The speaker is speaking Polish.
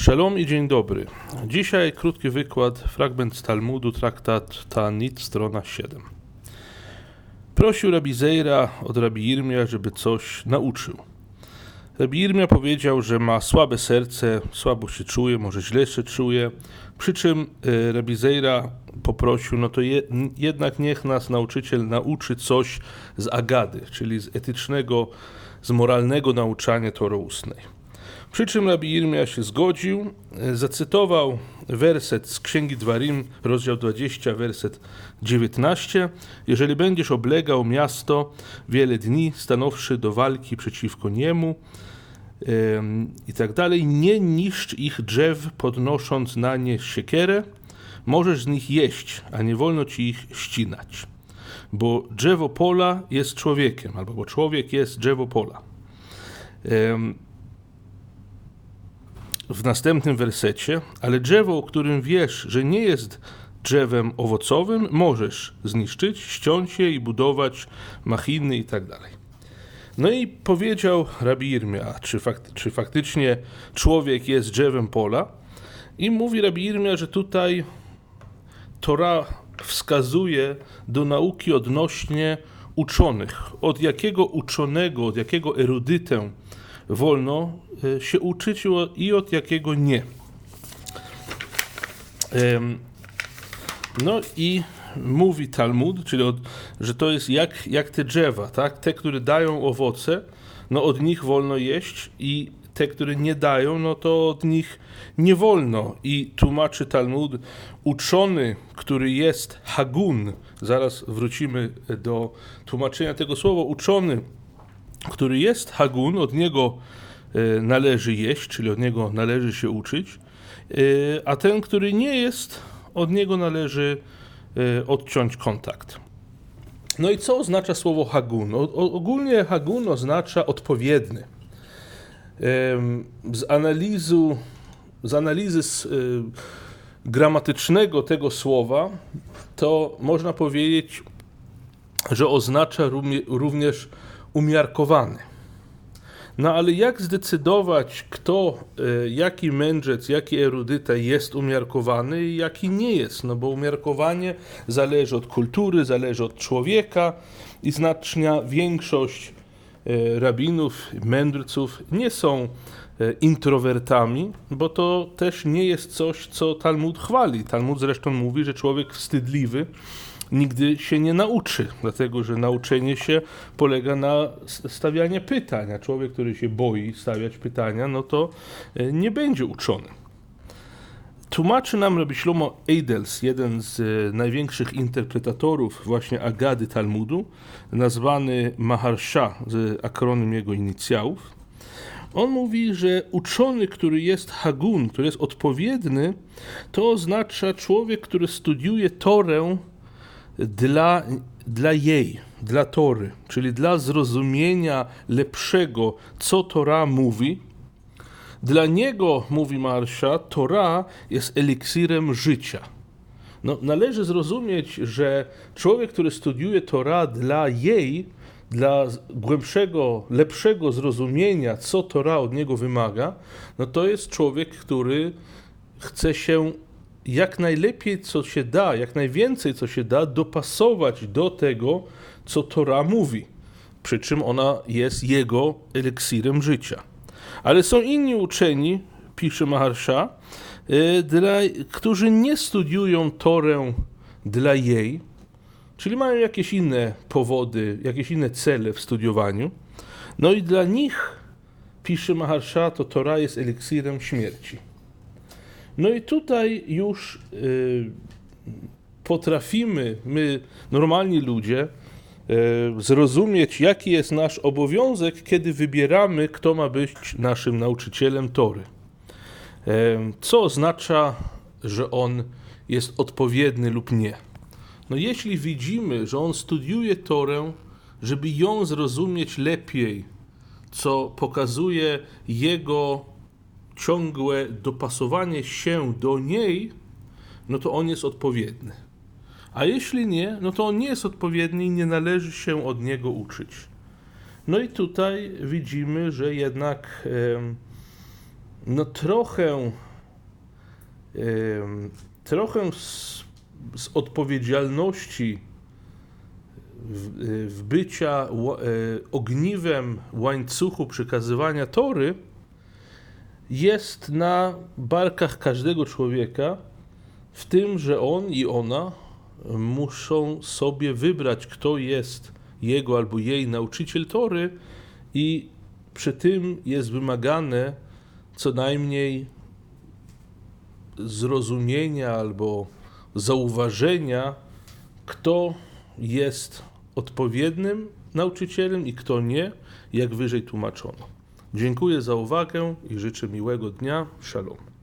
Shalom i dzień dobry. Dzisiaj krótki wykład, fragment z Talmudu, traktat Tanit, strona 7. Prosił Rabi Zeira od Rabi Irmia, żeby coś nauczył. Rabi Irmia powiedział, że ma słabe serce, słabo się czuje, może źle się czuje, przy czym e, Rabi Zeira poprosił, no to je, jednak niech nas nauczyciel nauczy coś z agady, czyli z etycznego, z moralnego nauczania Tory ustnej. Przy czym Rabbi Irmia się zgodził, e, zacytował werset z Księgi Dwarim, rozdział 20, werset 19. Jeżeli będziesz oblegał miasto wiele dni, stanowszy do walki przeciwko niemu, i tak dalej, nie niszcz ich drzew, podnosząc na nie siekierę, możesz z nich jeść, a nie wolno ci ich ścinać. Bo drzewo pola jest człowiekiem, albo bo człowiek jest drzewo pola w następnym wersecie, ale drzewo, o którym wiesz, że nie jest drzewem owocowym, możesz zniszczyć, ściąć je i budować machiny i tak dalej. No i powiedział Rabi Irmia, czy, fakt, czy faktycznie człowiek jest drzewem pola? I mówi Rabi Irmia, że tutaj Tora wskazuje do nauki odnośnie uczonych. Od jakiego uczonego, od jakiego erudytę wolno e, się uczyć i od jakiego nie. No i mówi Talmud, czyli od, że to jest jak, jak te drzewa, tak? Te, które dają owoce, no od nich wolno jeść i te, które nie dają, no to od nich nie wolno. I tłumaczy Talmud, uczony, który jest hagun, zaraz wrócimy do tłumaczenia tego słowa, uczony, który jest Hagun, od niego e, należy jeść, czyli od niego należy się uczyć, e, a ten, który nie jest, od niego należy e, odciąć kontakt. No i co oznacza słowo Hagun? ogólnie Hagun oznacza odpowiedny. Z, analizu, z analizy z, gramatycznego tego słowa to można powiedzieć, że oznacza również umiarkowany. No ale jak zdecydować, kto, e, jaki mędrzec, jaki erudyta jest umiarkowany i jaki nie jest? No bo umiarkowanie zależy od kultury, zależy od człowieka i znaczna większość e, rabinów, mędrców nie są e, introwertami, bo to też nie jest coś, co Talmud chwali. Talmud zresztą mówi, że człowiek wstydliwy nigdy się nie nauczy, dlatego że nauczenie się polega na stawianiu pytań, a człowiek, który się boi stawiać pytania, no to e, nie będzie uczony. Tłumaczy nam Rabbi Shlomo Eidels, jeden z e, największych interpretatorów właśnie Agady Talmudu, nazwany Maharsha z akronym jego inicjałów. On mówi, że uczony, który jest hagun, który jest odpowiedny, to oznacza człowiek, który studiuje Torę dla, dla jej, dla Tory, czyli dla zrozumienia lepszego, co Tora mówi. Dla niego, mówi Marsza, Tora jest eliksirem życia. No, należy zrozumieć, że człowiek, który studiuje Tora dla jej, dla głębszego, lepszego zrozumienia, co Tora od niego wymaga, no to jest człowiek, który chce się jak najlepiej, co się da, jak najwięcej, co się da, dopasować do tego, co Tora mówi. Przy czym ona jest jego eliksirem życia. Ale są inni uczeni, pisze Maharsha, y, dla, którzy nie studiują Torę dla jej, czyli mają jakieś inne powody, jakieś inne cele w studiowaniu. No i dla nich, pisze Maharsha, to Tora jest eliksirem śmierci. No i tutaj już y, potrafimy, my, normalni ludzie, y, zrozumieć, jaki jest nasz obowiązek, kiedy wybieramy, kto ma być naszym nauczycielem Tory. Y, co oznacza, że on jest odpowiedni lub nie. No jeśli widzimy, że on studiuje Torę, żeby ją zrozumieć lepiej, co pokazuje jego ciągłe dopasowanie się do niej, no to on jest odpowiedni. A jeśli nie, no to on nie jest odpowiedni i nie należy się od niego uczyć. No i tutaj widzimy, że jednak no trochę trochę z, z odpowiedzialności w, w bycia e, ogniwem łańcuchu przekazywania tory jest na barkach każdego człowieka, w tym, że on i ona muszą sobie wybrać, kto jest jego albo jej nauczyciel tory, i przy tym jest wymagane co najmniej zrozumienia albo zauważenia, kto jest odpowiednim nauczycielem i kto nie, jak wyżej tłumaczono. Dziękuję za uwagę i życzę miłego dnia. Shalom.